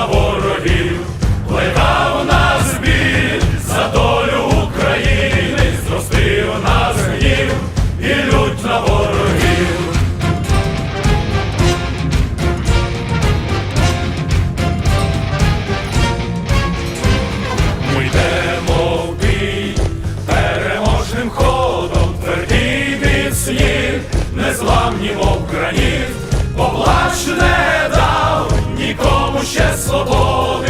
на ворогів, плекав нас біль за долю України, зростив нас гнів і лють на ворогів. Ми йдемо в бій переможним ходом, твердій від сніг, незламні мов граніт, поплачне ще свободи.